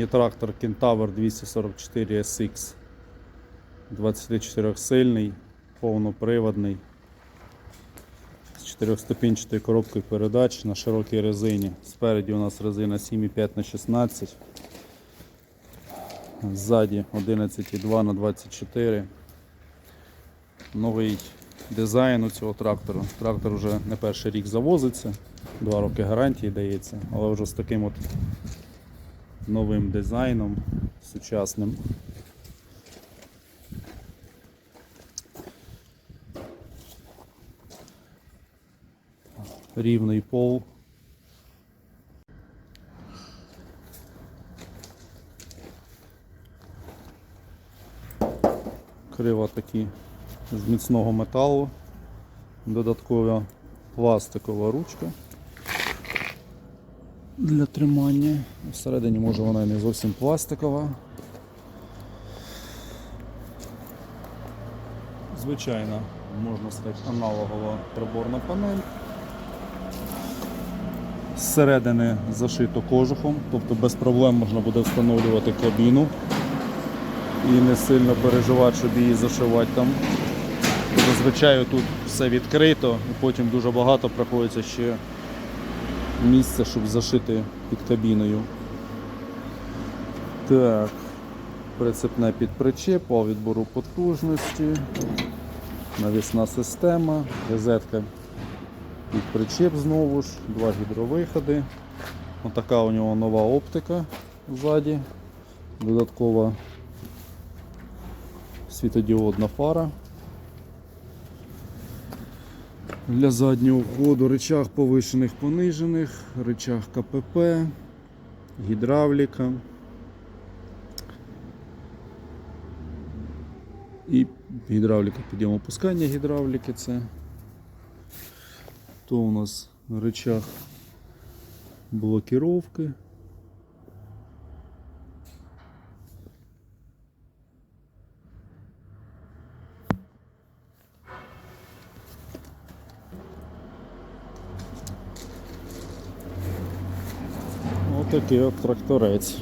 Міні-трактор Kentaur 244 SX. 24 сильний, повноприводний. З 4-ступінчатою коробкою передач на широкій резині. Спереді у нас резина 7,5 на 16 Ззаді 11,2 на 24 Новий дизайн у цього трактору. Трактор вже не перший рік завозиться, два роки гарантії дається, але вже з таким от новим дизайном сучасним. Рівний пол. Крила такі з міцного металу. Додаткова пластикова ручка для тримання. Всередині може вона не зовсім пластикова. Звичайно, можна сказати, аналогова приборна панель. Зсередини зашито кожухом, тобто без проблем можна буде встановлювати кабіну і не сильно переживати, щоб її зашивати там. Зазвичай тут все відкрито і потім дуже багато приходиться ще місця, щоб зашити під кабіною. Так, прицепне під причеп, відбору потужності, навісна система, розетка під причеп знову ж, два гідровиходи. Отака у нього нова оптика ззаді, додаткова світодіодна фара Для заднього входу рычаг повишених понижених, рычаг КПП, гідравліка. І гідравліка підйому опускання гідравліки це. То у нас рычаг блокировки. Отакий от тракторець.